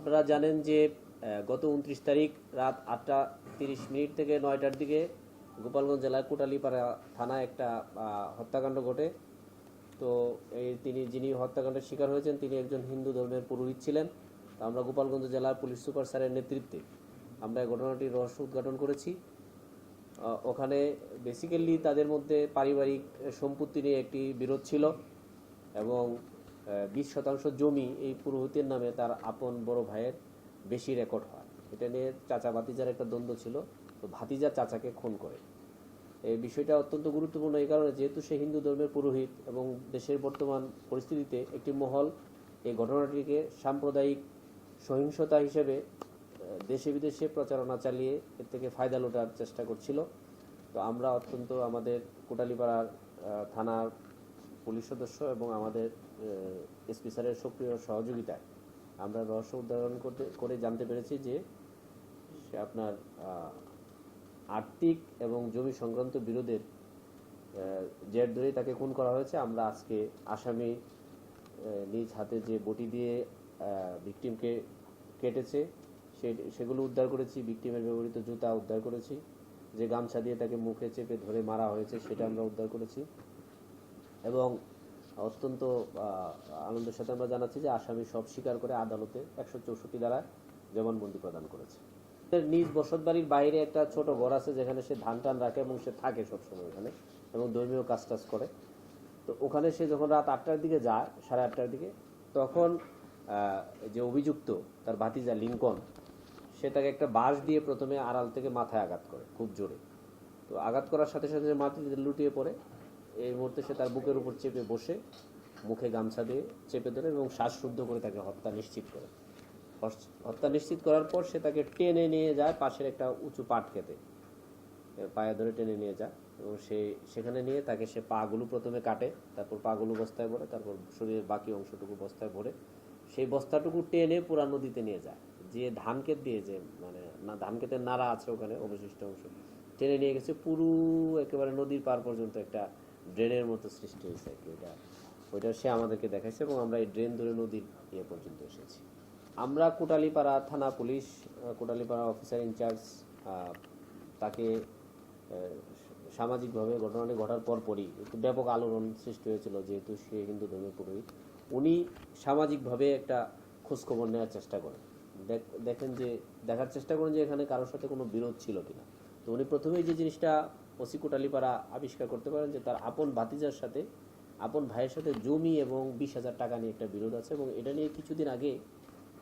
আপনারা জানেন যে গত উনত্রিশ তারিখ রাত আটটা তিরিশ মিনিট থেকে নয়টার দিকে গোপালগঞ্জ জেলার কোটালিপাড়া থানায় একটা হত্যাকাণ্ড ঘটে। তো এই তিনি, যিনি হত্যাকাণ্ডের শিকার হয়েছেন, তিনি একজন হিন্দু ধর্মের পুরোহিত ছিলেন। তো আমরা গোপালগঞ্জ জেলার পুলিশ সুপার স্যারের নেতৃত্বে আমরা এই ঘটনাটির রহস্য উদ্ঘাটন করেছি। ওখানে বেসিক্যালি তাদের মধ্যে পারিবারিক সম্পত্তি নিয়ে একটি বিরোধ ছিল এবং বিশ শতাংশ জমি এই পুরোহিতের নামে তার আপন বড় ভাইয়ের বেশি রেকর্ড হয়। এটা নিয়ে চাচা ভাতিজার একটা দ্বন্দ্ব ছিল, তো ভাতিজা চাচাকে খুন করে। এই বিষয়টা অত্যন্ত গুরুত্বপূর্ণ এই কারণে যেহেতু সে হিন্দু ধর্মের পুরোহিত এবং দেশের বর্তমান পরিস্থিতিতে একটি মহল, এই ঘটনাটিকে সাম্প্রদায়িক সহিংসতা হিসেবে দেশে বিদেশে প্রচারণা চালিয়ে এর থেকে ফায়দা লোটার চেষ্টা করছিল। তো আমরা অত্যন্ত আমাদের কোটালীপাড়ার থানার পুলিশ সদস্য এবং আমাদের এসপি স্যারের সক্রিয় সহযোগিতায়। আমরা রহস্য উদ্ধারণ করতে, করে জানতে পেরেছি যে সে আপনার আর্থিক এবং জমি সংক্রান্ত বিরোধের জের ধরেই তাকে খুন করা হয়েছে। আমরা আজকে আসামি নিজ হাতে যে বটি দিয়ে ভিকটিমকে কেটেছে, সে, সেগুলো উদ্ধার করেছি। ভিকটিমের ব্যবহৃত জুতা উদ্ধার করেছি। যে গামছা দিয়ে তাকে মুখে চেপে ধরে মারা হয়েছে, সেটা আমরা উদ্ধার করেছি। এবং অত্যন্ত আনন্দের সাথে আমরা জানাচ্ছি যে আসামি সব স্বীকার করে আদালতে একশো চৌষট্টি দ্বারা জবানবন্দি প্রদান করেছে। নিজ বসত বাড়ির বাইরে একটা ছোট ঘর আছে যেখানে সে ধান টান রাখে এবং সে থাকে সবসময় ওখানে এবং ধর্মীয় কাজ টাজ করে। তো ওখানে সে যখন রাত আটটার দিকে যায়, সাড়ে আটটার দিকে, তখন যে অভিযুক্ত তার ভাতিজা লিঙ্কন, সে তাকে একটা বাঁশ দিয়ে প্রথমে আড়াল থেকে মাথায় আঘাত করে, খুব জোরে। তো আঘাত করার সাথে সাথে মাটিতে লুটিয়ে পড়ে। এই মুহূর্তে সে তার বুকের উপর চেপে বসে, মুখে গামছা দিয়ে চেপে ধরে এবং শ্বাসরুদ্ধ করে তাকে হত্যা নিশ্চিত করে। হত্যা নিশ্চিত করার পর সে তাকে টেনে নিয়ে যায় পাশের একটা উঁচু পাট খেতে। পায়ে ধরে টেনে নিয়ে যায় এবং সে সেখানে নিয়ে তাকে সে পাগুলো প্রথমে কাটে, তারপর পাগুলো বস্তায় ভরে, তারপর শরীরের বাকি অংশটুকু বস্তায় ভরে সেই বস্তাটুকু টেনে পুরা নদীতে নিয়ে যায়। যে ধান ক্ষেত দিয়ে যে মানে না, ধান ক্ষেতের নাড়া আছে ওখানে অবশিষ্ট অংশ। টেনে নিয়ে গেছে পুরো একেবারে নদীর পার পর্যন্ত একটা ড্রেনের মতো সৃষ্টি হয়েছে আর কি। ওইটা ওইটা সে আমাদেরকে দেখাইছে এবং আমরা এই ড্রেন ধরে নদীর ইয়ে পর্যন্ত এসেছি। আমরা কোটালীপাড়া থানা পুলিশ কোটালীপাড়া অফিসার ইনচার্জ তাকে সামাজিকভাবে ঘটনাটি ঘটার পরপরই একটু ব্যাপক আলোড়ন সৃষ্টি হয়েছিল, যেহেতু সে হিন্দু ধর্মের পুরোহিত। উনি সামাজিকভাবে একটা খোঁজখবর নেওয়ার চেষ্টা করেন। দেখ- দেখেন যে, দেখার চেষ্টা করেন যে এখানে কারোর সাথে কোনো বিরোধ ছিল কিনা। তো উনি প্রথমেই যে জিনিসটা ওসি কোটালীপাড়া আবিষ্কার করতে পারেন যে তার আপন ভাতিজার সাথে, আপন ভাইয়ের সাথে জমি এবং বিশ হাজার টাকা নিয়ে একটা বিরোধ আছে এবং এটা নিয়ে কিছুদিন আগে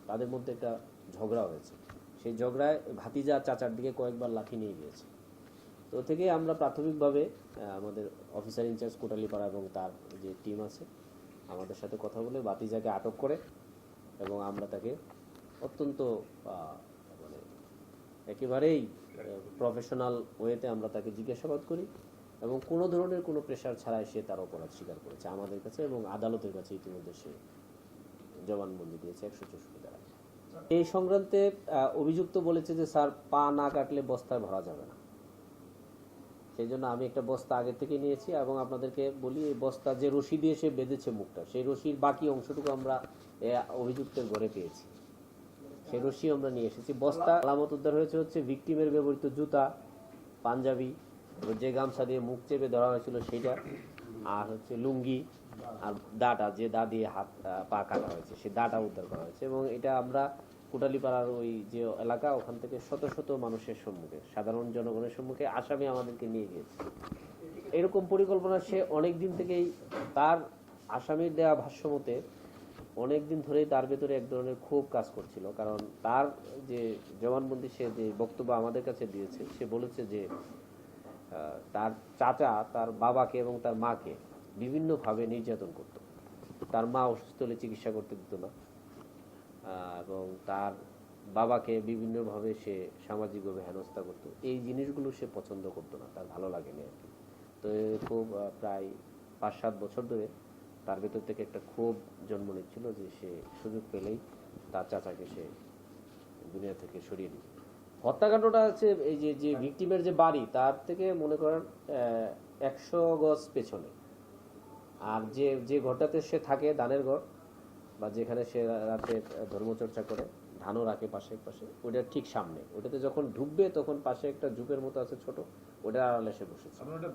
তাদের মধ্যে একটা ঝগড়া হয়েছে। সেই ঝগড়ায় ভাতিজা চাচার দিকে কয়েকবার লাঠি নিয়ে গিয়েছে। তো থেকে আমরা প্রাথমিকভাবে আমাদের অফিসার ইনচার্জ কোটালিপাড়া এবং তার যে টিম আছে, আমাদের সাথে কথা বলে ভাতিজাকে আটক করে এবং আমরা তাকে অত্যন্ত মানে একেবারেই প্রফেশনাল ওয়েতে আমরা তাকে জিজ্ঞাসাবাদ করি এবং কোনো ধরনের কোনো প্রেশার ছাড়াই সে তার অপরাধ স্বীকার করেছে আমাদের কাছে এবং আদালতের কাছে ইতিমধ্যে সে জবানবন্দি দিয়েছে একশো চৌষট্টি দ্বারা এই সংক্রান্তে অভিযুক্ত বলেছে যে, স্যার, পা না কাটলে বস্তায় ভরা যাবে না। সেই জন্য আমি একটা বস্তা আগে থেকে নিয়েছি এবং আপনাদেরকে বলি, এই বস্তা যে রশি দিয়ে সে বেঁধেছে মুখটা, সেই রশির বাকি অংশটুকু আমরা অভিযুক্তের ঘরে পেয়েছি। সেই রশি আমরা নিয়ে এসেছি। বস্তা আলামত উদ্ধার হয়েছে হচ্ছে ভিকটিমের ব্যবহৃত জুতা, পাঞ্জাবি যে গামছা দিয়ে মুখ চেপে ধরা হয়েছিল সেটা, আর হচ্ছে লুঙ্গি, আর দাটা, যে দা দিয়ে হাত পা কাটা হয়েছে, সে দাটা উদ্ধার করা হয়েছে। এবং এটা আমরা কোটালীপাড়ার ওই যে এলাকা, ওখান থেকে শত শত মানুষের সম্মুখে, সাধারণ জনগণের সম্মুখে আসামি আমাদেরকে নিয়ে গিয়েছে। এরকম পরিকল্পনা সে অনেক দিন থেকেই তার আসামির দেওয়া ভাষ্য মতে অনেক দিন ধরেই তার ভেতরে এক ধরনের ক্ষোভ কাজ করছিল। কারণ তার যে জবানবন্দি, সে যে বক্তব্য আমাদের কাছে দিয়েছে, সে বলেছে যে তার চাচা, তার বাবাকে এবং তার মাকে বিভিন্নভাবে নির্যাতন করত। তার মা অসুস্থ হলে চিকিৎসা করতে দিত না। এবং তার বাবাকে বিভিন্নভাবে সে সামাজিকভাবে হেনস্থা করতো। এই জিনিসগুলো সে পছন্দ করতো না, তার ভালো লাগেনি আর কি। তো খুব প্রায় পাঁচ সাত বছর ধরে তার ভেতর থেকে একটা ক্ষোভ জন্ম নিচ্ছিল যে সে সুযোগ পেলেই তার চাচাকে সে দুনিয়া থেকে সরিয়ে দিবে। হত্যাকাণ্ডটা হচ্ছে এই যে যে ভিকটিমের যে বাড়ি তার থেকে মনে করেন একশো গজ পেছনে। আর যে যে ঘরটাতে সে থাকে দানের ঘর বা যেখানে সে রাতে ধর্মচর্চা করে ধানও রাখে পাশে পাশে ওটার ঠিক সামনে। ওটাতে যখন ঢুকবে তখন পাশে একটা ঝুপের মতো আছে ছোট ওটার আড়ালে সে বসেছে। ওটা